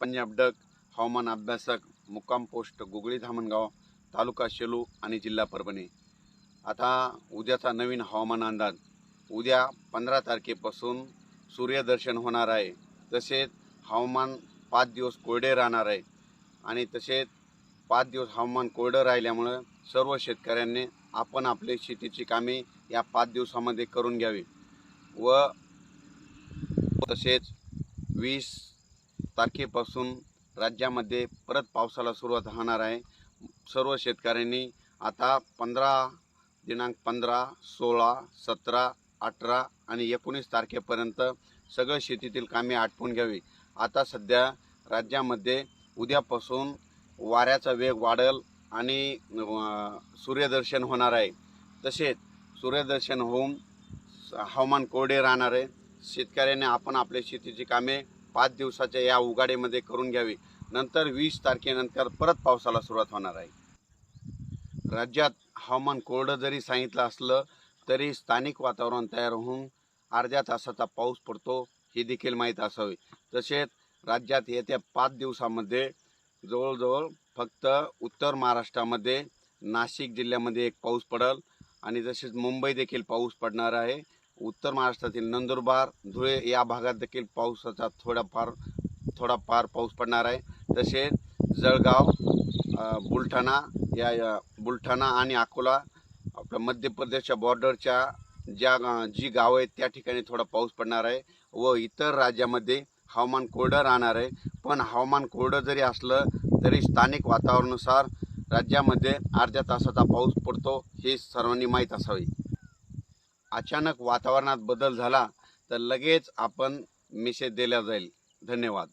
Punjab duck हवामान अभ्यासक मुक्काम पोस्ट गुगळी धामणगाव तालुका शेलू आणि जिल्हा परभणी. आता उद्याचा नवीन हवामान अंदाज. उद्या पंधरा तारखेपासून सूर्यदर्शन होणार आहे. तसेच हवामान पाच दिवस कोरडे राहणार आहे. आणि तसेच पाच दिवस हवामान कोरडं राहिल्यामुळं सर्व शेतकऱ्यांनी आपण आपले शेतीची कामे या पाच दिवसामध्ये करून घ्यावी. व तसेच वीस तारखेपासून राज्यामध्ये परत पावसाला सुरुवात होणार आहे. सर्व शेतकऱ्यांनी आता पंधरा दिनांक पंधरा सोळा सतरा अठरा आणि एकोणीस तारखेपर्यंत सगळं शेतीतील कामे आटपून घ्यावी. आता सध्या राज्यामध्ये उद्यापासून वाऱ्याचा वेग वाढेल आणि सूर्यदर्शन होणार आहे. तसेच सूर्यदर्शन होऊन हवामान कोरडे राहणार आहे. शेतकऱ्यांनी आपण आपल्या शेतीची कामे पाच दिवसाच्या या उघाडीमध्ये करून घ्यावी. नंतर वीस तारखेनंतर परत पावसाला सुरुवात होणार आहे. राज्यात हवामान कोरडं जरी सांगितलं असलं तरी स्थानिक वातावरण तयार होऊन अर्ध्या तासाचा पाऊस पडतो हे देखील माहीत असावे. तसेच राज्यात येत्या पाच दिवसामध्ये जवळजवळ फक्त उत्तर महाराष्ट्रामध्ये नाशिक जिल्ह्यामध्ये एक पाऊस पडल आणि तसेच मुंबई देखील पाऊस पडणार आहे. उत्तर महाराष्ट्रातील नंदुरबार धुळे या भागात देखील पावसाचा थोडाफार थोडाफार पाऊस पडणार आहे. तसेच जळगाव बुलढाणा या बुलढाणा आणि अकोला आपल्या मध्य प्रदेशच्या बॉर्डरच्या ज्या जी गावं आहेत त्या ठिकाणी थोडा पाऊस पडणार आहे व इतर राज्यामध्ये हवामान कोरडं राहणार आहे. पण हवामान कोरडं जरी असलं तरी स्थानिक वातावरणानुसार राज्यामध्ये अर्ध्या तासाचा पाऊस पडतो हे सर्वांनी माहीत असावे. अचानक वातावरणात बदल झाला तर लगेच आपण मेसेज दिला जाईल. धन्यवाद.